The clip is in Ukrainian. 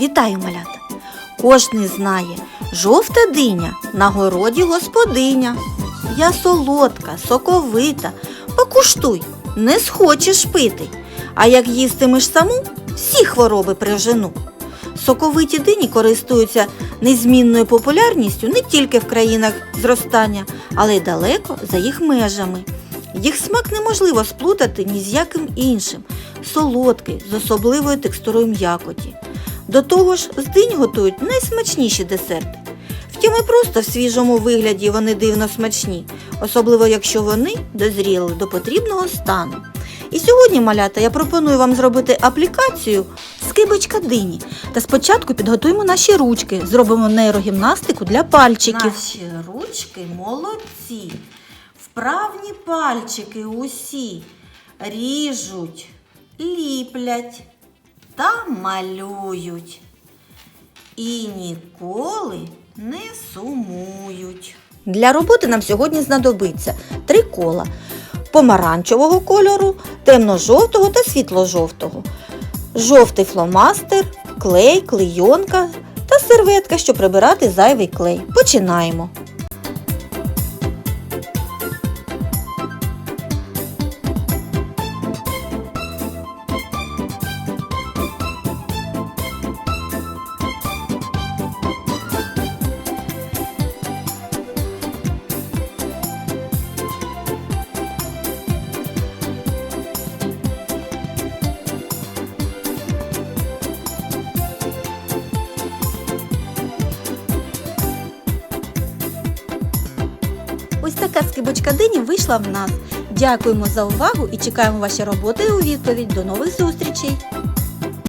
Вітаю, малята! Кожний знає, жовта диня на городі господиня. Я солодка, соковита, покуштуй, не схочеш пити. А як їстимеш саму, всі хвороби прижену. Соковиті дині користуються незмінною популярністю не тільки в країнах зростання, але й далеко за їх межами. Їх смак неможливо сплутати ні з яким іншим. Солодкий, з особливою текстурою м'якоті. До того ж, з динь готують найсмачніші десерти. Втім, і просто в свіжому вигляді вони дивно смачні, особливо якщо вони дозріли до потрібного стану. І сьогодні, малята, я пропоную вам зробити аплікацію скибочка дині. Та спочатку підготуємо наші ручки, зробимо нейрогімнастику для пальчиків. Наші ручки молодці. Вправні пальчики усі ріжуть, ліплять та малюють. І ніколи не сумують. Для роботи нам сьогодні знадобиться три кола помаранчевого кольору, темно-жовтого та світло-жовтого, жовтий фломастер, клей, клейонка та серветка, щоб прибирати зайвий клей. Починаємо. Ось така скибочка дині вийшла в нас. Дякуємо за увагу і чекаємо ваші роботи у відповідь. До нових зустрічей!